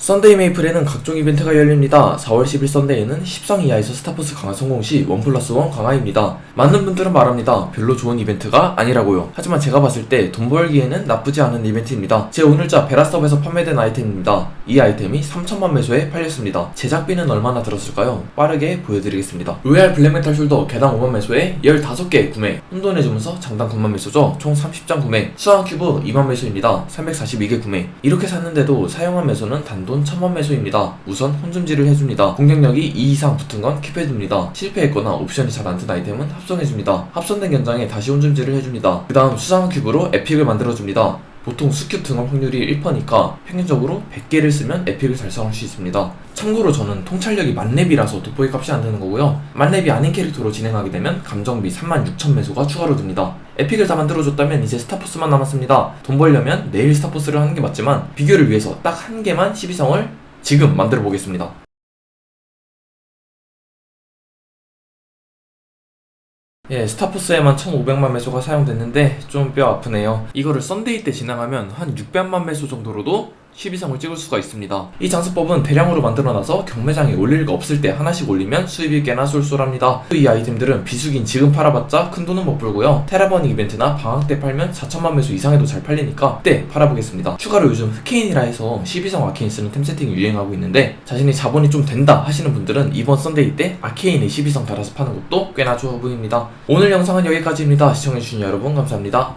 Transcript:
썬데이 메이플에는 각종 이벤트가 열립니다. 4월 10일 썬데이는 10성 이하에서 스타포스 강화 성공 시원 플러스 원 강화입니다. 많은 분들은 말합니다. 별로 좋은 이벤트가 아니라고요. 하지만 제가 봤을 때 돈 벌기에는 나쁘지 않은 이벤트입니다. 제 오늘자 베라스업에서 판매된 아이템입니다. 이 아이템이 3천만 매소에 팔렸습니다. 제작비는 얼마나 들었을까요? 빠르게 보여드리겠습니다. 로얄 블랙메탈 숄더 개당 5만 매소에 15개 구매, 혼돈의 주문서 장당 9만 매소죠. 총 30장 구매, 수왕 큐브 2만 매소입니다. 342개 구매. 이렇게 샀는데도 사용한 매소는 단돈 1000만 매소입니다. 우선 혼줌질을 해줍니다. 공격력이 2 이상 붙은 건 킵해줍니다. 실패했거나 옵션이 잘 안 든 아이템은 합성해줍니다. 합성된 견장에 다시 혼줌질을 해줍니다. 그 다음 수상 큐브로 에픽을 만들어줍니다. 보통 수큐 등업 확률이 1%니까 평균적으로 100개를 쓰면 에픽을 달성할 수 있습니다. 참고로 저는 통찰력이 만렙이라서 돋보기 값이 안 되는 거고요. 만렙이 아닌 캐릭터로 진행하게 되면 감정비 36,000 매소가 추가로 듭니다. 에픽을 다 만들어줬다면 이제 스타포스만 남았습니다. 돈 벌려면 내일 스타포스를 하는 게 맞지만 비교를 위해서 딱 한 개만 12성을 지금 만들어 보겠습니다. 예, 스타포스에만 1,500만 매소가 사용됐는데 좀 뼈 아프네요. 이거를 썬데이 때 진행하면 한 600만 매소 정도로도 12성을 찍을 수가 있습니다. 이 장수법은 대량으로 만들어놔서 경매장에 올릴 리가 없을 때 하나씩 올리면 수입이 꽤나 쏠쏠합니다. 이 아이템들은 비수긴 지금 팔아봤자 큰 돈은 못 벌고요. 테라버닝 이벤트나 방학 때 팔면 4천만 매소 이상에도 잘 팔리니까 그때 팔아보겠습니다. 추가로 요즘 흑케인이라 해서 12성 아케인 쓰는 템 세팅이 유행하고 있는데 자신이 자본이 좀 된다 하시는 분들은 이번 썬데이 때 아케인에 12성 달아서 파는 것도 꽤나 좋아 보입니다. 오늘 영상은 여기까지입니다. 시청해주신 여러분 감사합니다.